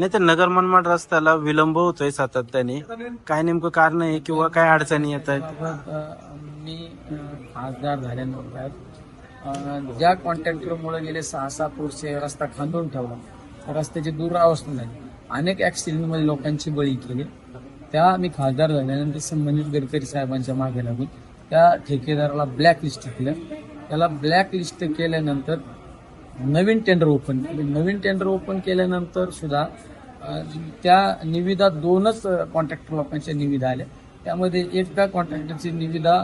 नाही तर नगर मनमाड रस्त्याला विलंब होतोय सातत्याने. काय नेमकं कारण आहे किंवा काय अडचणी येत आहेत? मी अ, खासदार झाल्यानंतर अ, ज्या कॉन्ट्रॅक्टरमुळे गेले सहा सात वर्ष रस्ता खांदून ठेवला. त्या रस्त्याची दुरावस्था झाली. अनेक ऍक्सिडेंटमध्ये लोकांची बळी केली. त्या मी खासदार झाल्यानंतर संबंधित गडकरी साहेबांच्या मागे लागून त्या ठेकेदाराला ब्लॅक लिस्ट केलं. त्याला ब्लॅक लिस्ट केल्यानंतर नवीन टेंडर ओपन केले. नवीन टेंडर ओपन केल्यानंतर सुद्धा त्या निविदा दोनच कॉन्ट्रॅक्टर लोकांच्या निविदा आल्या त्यामध्ये एका कॉन्ट्रॅक्टरची निविदा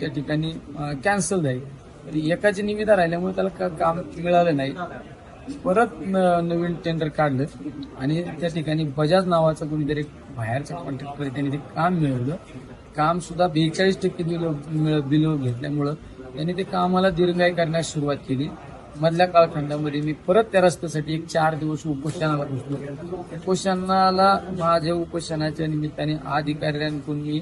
त्या ठिकाणी कॅन्सल झाली. एकाची निविदा राहिल्यामुळे त्याला का- काम मिळालं नाही. परत न- नवीन टेंडर काढलं आणि त्या ठिकाणी बजाज नावाचं कोणीतरी बाहेरचं कॉन्ट्रॅक्टर त्यांनी ते काम मिळवलं. काम सुद्धा बेचाळीस टक्के बिलो बिलो घेतल्यामुळं त्यांनी ते कामाला दीर्घाई करण्यास सुरुवात केली. मधल्या कालखंडामध्ये मी परत त्या रस्त्यासाठी एक चार दिवस उपोषणाला बसलो. उपोषणाला माझ्या उपोषणाच्या निमित्ताने अधिकाऱ्यांकडून मी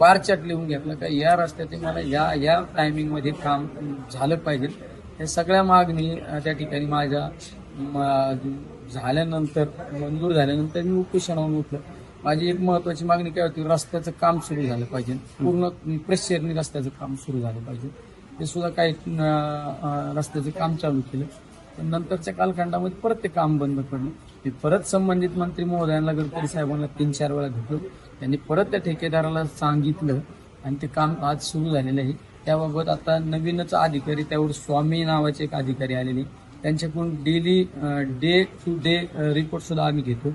बारचाट लिहून घेतला का या रस्त्याचे मला या या टायमिंगमध्ये काम झालं पाहिजे. हे सगळ्या मागणी त्या ठिकाणी माझ्या झाल्यानंतर मंजूर झाल्यानंतर मी उपोषणावरून उठलो. माझी एक महत्वाची मागणी काय होती रस्त्याचं काम सुरू झालं पाहिजे. पूर्ण प्रेशरनी रस्त्याचं काम सुरू झालं पाहिजे. ते सुद्धा काही रस्त्याचं काम चालू केलं. पण नंतरच्या कालखंडामध्ये परत ते काम बंद पडलं. मी परत संबंधित मंत्री महोदयांना गडकरी साहेबांना तीन चार वेळा भेटलो. त्यांनी परत त्या ठेकेदाराला सांगितलं आणि ते काम आज सुरू झालेलं आहे. त्याबाबत आता नवीनच अधिकारी त्यावर स्वामी नावाचे एक अधिकारी आलेले. त्यांच्याकडून daily day to day report सुद्धा आम्ही घेतो.